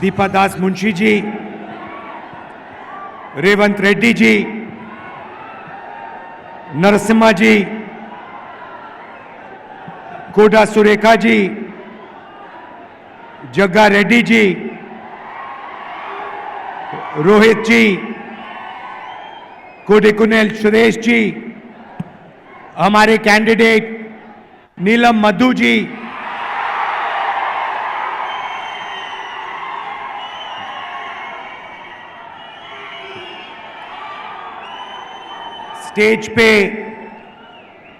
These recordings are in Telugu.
दीपा दास मुंशी जी रेवंत रेड्डी जी नरसिम्हा जी कोडा सुरेखा जी जग्गा रेड्डी जी रोहित जी कोडिकुनेल सुरेश जी हमारे कैंडिडेट नीलम मधु जी स्टेज पे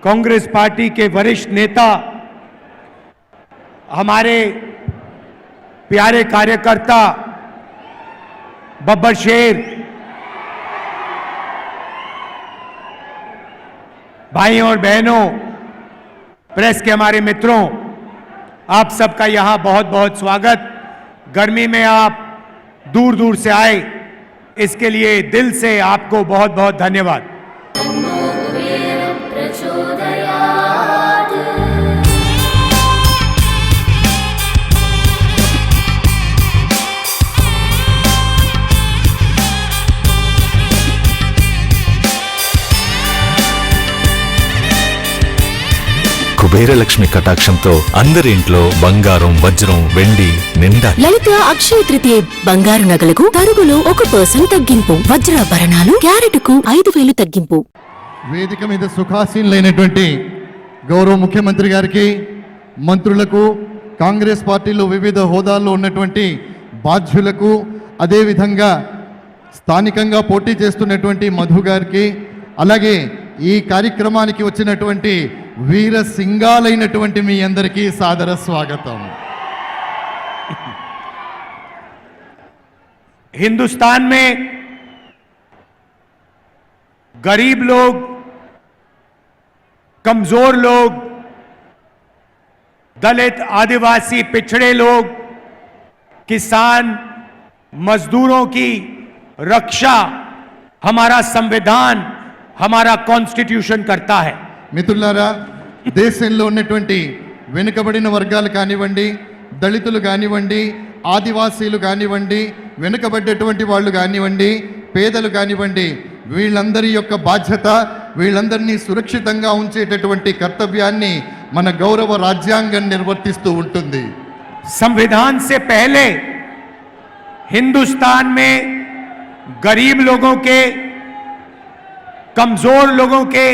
कांग्रेस पार्टी के वरिष्ठ नेता हमारे प्यारे कार्यकर्ता बब्बर शेर भाई और बहनों प्रेस के हमारे मित्रों आप सबका यहाँ बहुत बहुत स्वागत गर्मी में आप दूर दूर से आए इसके लिए दिल से आपको बहुत बहुत धन्यवाद प्रचोदया వీరలక్ష్మి కటాక్షంతో అందరి ఇంట్లో బంగారం వజ్రం వెండి నిండా లలిత అక్షయ తృతీయ బంగారు నగలకు తరుగులో ఒక పర్సెంట్ తగ్గింపు వజ్రాభరణాలు క్యారెట్ కు ఐదు వేలు తగ్గింపు వేదిక మీద లేనటువంటి గౌరవ ముఖ్యమంత్రి గారికి మంత్రులకు కాంగ్రెస్ పార్టీలో వివిధ హోదాల్లో ఉన్నటువంటి బాధ్యులకు అదేవిధంగా స్థానికంగా పోటీ చేస్తున్నటువంటి మధు గారికి అలాగే ఈ కార్యక్రమానికి వచ్చినటువంటి వీరసింగాలైనటువంటి మీ అందరికీ సాదర స్వాగతం హిందుస్థాన్ మే గరీబ్ లోగ్ కమ్జోర్ లోగ్ దళిత ఆదివాసి పిਛడే లోగ్ కిసాన్ mazdooron ki raksha hamara samvidhan हमारा कॉन्स्टिट्यूशन करता है मिथुल्लारा देश इन लोनेट्वंटी विनकपडिन वर्गाल కానివండి దళితులు కానివండి ఆదివాసిలు కానివండి వినకబడటటువంటి వాళ్ళు కానివండి పేదలు కానివండి వీళ్ళందరి యొక్క బాధ్యత వీళ్ళందర్ని સુરક્ષితంగా ఉంచేటటువంటి కర్తవ్యాని మన గౌరవ రాజ్యాంగం నిర్వర్తిస్తుంటుంది ಸಂವಿಧಾನ سے پہلے हिंदुस्तान में गरीब लोगों के कमजोर लोगों के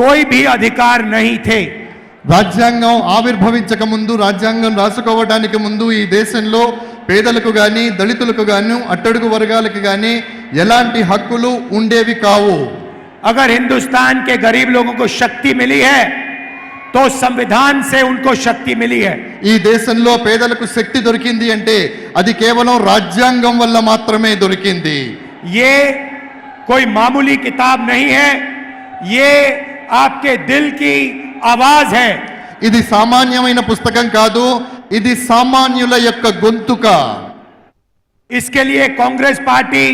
कोई भी अधिकार नहीं थे రాజ్యాంగం ఆవిర్భవించక ముందు రాజ్యాంగం రాసుకోవడానికి ముందు ఈ దేశంలో పేదలకు కానీ దళితులకు కానీ అట్టడుగు వర్గాలకు కానీ ఎలాంటి హక్కులు ఉండేవి కావు అగర్ హిందుస్థాన్ కే గరీబ్ లోగో శక్తి మిలి హే తో సంవిధాన్ సే ఉన్కో శక్తి మిలి హే ఈ దేశంలో పేదలకు శక్తి దొరికింది అంటే అది కేవలం రాజ్యాంగం వల్ల మాత్రమే దొరికింది ఏ कोई मामूली किताब नहीं है ये आपके दिल की आवाज है ఇది సామాన్యమైన పుస్తకం కాదు ఇది का యొక్క గొంతుక इसके लिए कांग्रेस पार्टी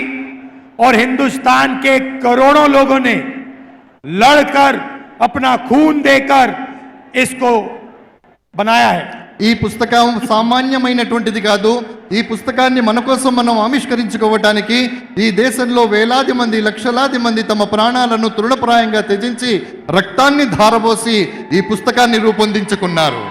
और हिंदुस्तान के करोड़ों लोगों ने लड़कर अपना खून देकर इसको बनाया है ఈ పుస్తకం సామాన్యమైనటువంటిది కాదు ఈ పుస్తకాన్ని మన కోసం మనం ఆవిష్కరించుకోవటానికి ఈ దేశంలో వేలాది మంది లక్షలాది మంది తమ ప్రాణాలను తృణప్రాయంగా త్యజించి రక్తాన్ని ధారబోసి ఈ పుస్తకాన్ని రూపొందించుకున్నారు